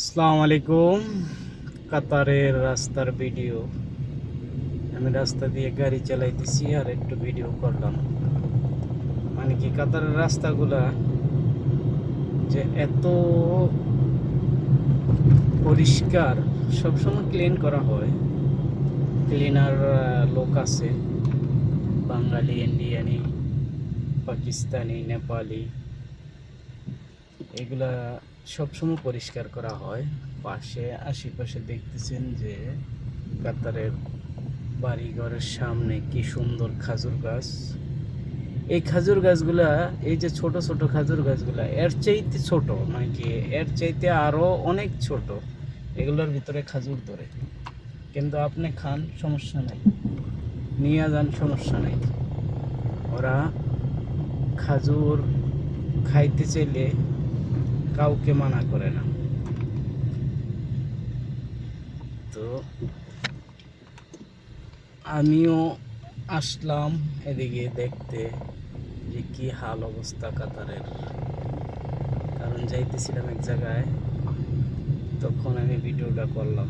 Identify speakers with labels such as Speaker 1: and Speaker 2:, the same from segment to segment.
Speaker 1: আসসালামু আলাইকুম। কাতারের রাস্তার ভিডিও। আমি রাস্তা দিয়ে গাড়ি চালাইতেছি আর একটু ভিডিও করলাম। মানে কি কাতারের রাস্তাগুলা যে এত পরিষ্কার, সবসময় ক্লিন করা হয়। ক্লিনার লোক আছে। বাঙালি ইন্ডিয়ানি পাকিস্তানি, নেপালি। এগুলা সবসময় পরিষ্কার করা হয়। পাশে আশেপাশে দেখতেছেন যে কাতারের বাড়িঘরের সামনে কি সুন্দর খাজুর গাছ। এই খাজুর গাছগুলা, এই যে ছোট ছোট খাজুর গাছগুলা, এর চাইতে ছোট মানে কি এর চাইতে আরও অনেক ছোট। এগুলোর ভিতরে খাজুর ধরে। কিন্তু আপনি খান, সমস্যা নাই। নিয়ে যান, সমস্যা নাই। ওরা খাজুর খাইতে চাইলে কাউকে মানা করে না। তো আমিও আসলাম এদিকে দেখতে যে কি হাল অবস্থা কাতারের। কারণ যাইতেছিলাম এক জায়গায়, তখন আমি ভিডিওটা করলাম।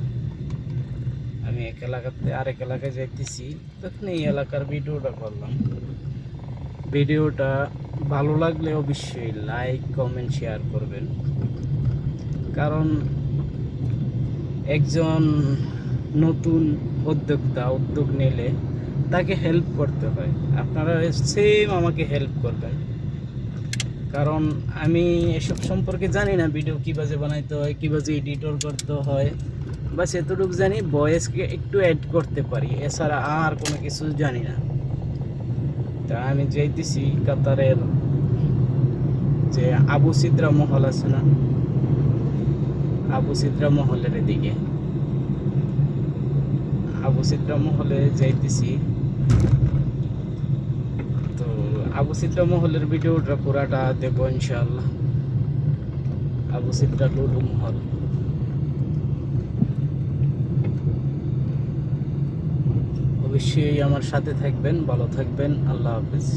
Speaker 1: আমি এক এলাকাতে আরেক এলাকায় যাইতেছি, তখন এই এলাকার ভিডিওটা করলাম। ভিডিওটা ভালো লাগলে অবশ্যই লাইক কমেন্ট শেয়ার করবেন। কারণ একজন নতুন উদ্যোক্তা, উদ্যোগ নিলে তাকে হেল্প করতে হয়। আপনারা সেম আমাকে হেল্প করবেন। কারণ আমি এসব সম্পর্কে জানি না ভিডিও কীভাবে বানাইতে হয়, কীভাবে এডিটর করতে হয়। বাস এতটুকু জানি ভয়েসকে একটু অ্যাড করতে পারি। এছাড়া আর কোনো কিছু জানি না। তা আমি যাইতেছি কাতারের যে আবু সিদ্রা মহল আছে না? আবু সিদ্রা মহলের দিকে আবু সিদ্রা মহলে যাইতেছি। তো আবু সিদ্রা মহলের ভিডিওটা পুরাটা দেবো ইনশাআল্লাহ। আবু সিদ্রা লুলু মহল। অবশ্যই আমার সাথে থাকবেন, ভালো থাকবেন। আল্লাহ হাফিজ।